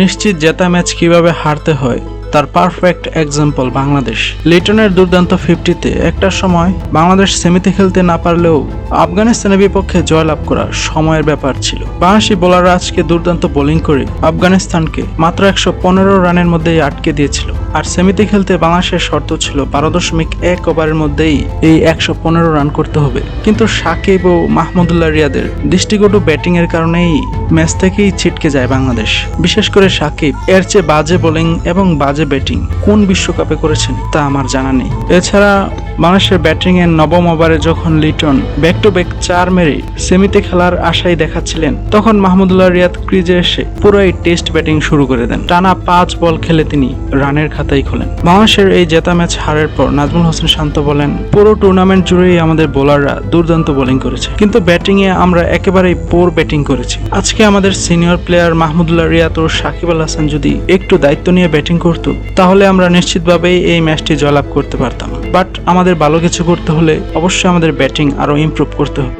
নিশ্চিত জেতা ম্যাচ কীভাবে হারতে হয়, তার পারফেক্ট এক্সাম্পল বাংলাদেশ। লিটনের দুর্দান্ত ফিফটিতে একটা সময় বাংলাদেশ সেমিতে খেলতে না পারলেও আফগানিস্তানের বিপক্ষে জয়লাভ করা সময়ের ব্যাপার ছিল। বাংলাদেশি বোলাররা আজকে দুর্দান্ত বোলিং করে আফগানিস্তানকে মাত্র একশো পনেরো রানের মধ্যেই আটকে দিয়েছিল। আর সেমিতে খেলতে বাংলাদেশের শর্ত ছিল বারো দশমিক এক ওভারের মধ্যেই এই একশো পনেরো রান করতে হবে। কিন্তু সাকিব ও মাহমুদুল্লাহ রিয়াদের দৃষ্টিকটু ব্যাটিং এর কারণেই ম্যাচ থেকেই ছিটকে যায় বাংলাদেশ। বিশেষ করে সাকিব, এর চেয়ে বাজে বোলিং এবং বাজে ব্যাটিং কোন বিশ্বকাপে করেছেন তা আমার জানা নেই। এছাড়া বাংলাদেশের ব্যাটিং এর নবম ওভারে যখন লিটন ব্যাক টু ব্যাক চার মেরে সেমিতে খেলার আশাই দেখাচ্ছিলেন, তখন মাহমুদুল্লাহ রিয়াদ ক্রিজে এসে পুরোই টেস্ট ব্যাটিং শুরু করে দেন। টানা পাঁচ বল খেলে তিনি রানের খাতাই খোলেন। বাংলাদেশের এই জেতা ম্যাচ হারের পর নাজমুল হোসেন শান্ত বলেন, পুরো টুর্নামেন্ট জুড়েই আমাদের বোলাররা দুর্দান্ত বোলিং করেছে, কিন্তু ব্যাটিং এ আমরা একেবারেই পোর ব্যাটিং করেছি। আজকে আমাদের সিনিয়র প্লেয়ার মাহমুদুল্লাহ রিয়াদ ও সাকিব আল হাসান যদি একটু দায়িত্ব নিয়ে ব্যাটিং করতো, তাহলে আমরা নিশ্চিতভাবেই এই ম্যাচটি জয়লাভ করতে পারতাম। বাট আমাদের ভালো কিছু করতে হলে অবশ্যই আমাদের ব্যাটিং আরও ইম্প্রুভ করতে হবে।